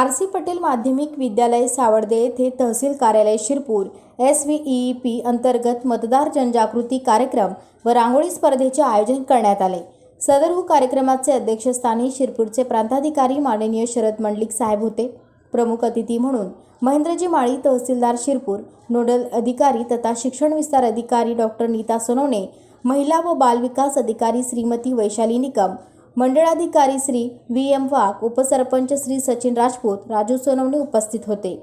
R C Patel माध्यमिक विद्यालय सावडदे येथे तहसील कार्यालय Shirpur S V E P अंतर्गत मतदार जनजागृती कार्यक्रम व रांगोळी स्पर्धेचे आयोजन करण्यात आले. सदर हो कार्यक्रमाचे अध्यक्षस्थानी शिरपूरचे प्रांताधिकारी माननीय शरद मंडलिक साहेब होते. प्रमुख अतिथी म्हणून महेंद्रजी माळी तहसीलदार शिरपूर नोडल अधिकारी तथा शिक्षण विस्तार अधिकारी डॉक्टर नीता सोनवणे महिला व बालविकास अधिकारी श्रीमती वैशाली निकम मंडळाधिकारी श्री व्ही. एम. वाघ उपसरपंच श्री सचिन राजपूत राजू सोनवणे उपस्थित होते.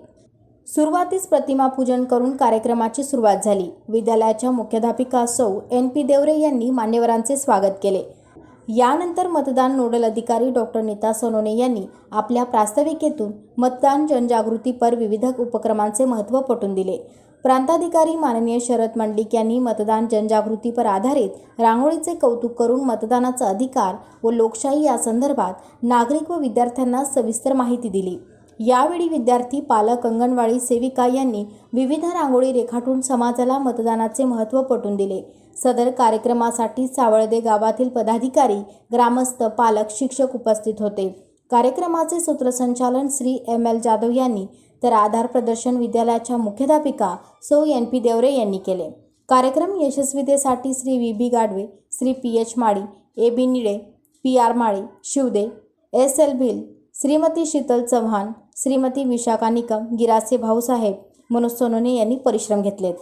सुरुवातीस प्रतिमा पूजन करून कार्यक्रमाची सुरुवात झाली. विद्यालयाच्या मुख्याध्यापिका सौ. एन. पी. देवरे यांनी मान्यवरांचे स्वागत केले. यानंतर मतदान नोडल अधिकारी डॉक्टर नीता सोनोने यांनी आपल्या प्रास्ताविकेतून मतदान जनजागृतीपर विविध उपक्रमांचे महत्त्व पटवून दिले. प्रांताधिकारी माननीय शरद मंडलिक यांनी मतदान जनजागृतीपर आधारित रांगोळीचे कौतुक करून मतदानाचा अधिकार व लोकशाही या संदर्भात नागरिक व विद्यार्थ्यांना सविस्तर माहिती दिली. यावेळी विद्यार्थी पालक अंगणवाडी सेविका यांनी विविध रांगोळी रेखाटून समाजाला मतदानाचे महत्त्व पटवून दिले. सदर कार्यक्रमासाठी सावळदे गावातील पदाधिकारी ग्रामस्थ पालक शिक्षक उपस्थित होते. कार्यक्रमाचे सूत्रसंचालन श्री एम एल जाधव यांनी तर आधार प्रदर्शन विद्यालयाच्या मुख्याध्यापिका सौ एन पी देवरे यांनी केले. कार्यक्रम यशस्वीतेसाठी Shri V B Gadve Shri P H Mali A B Nile P R Mali Shivde S L Bhil Shrimati Sheetal Chavan Shrimati Vishakha Nikam Girase Bhausaheb Manoj Sonone यांनी परिश्रम घेतलेत.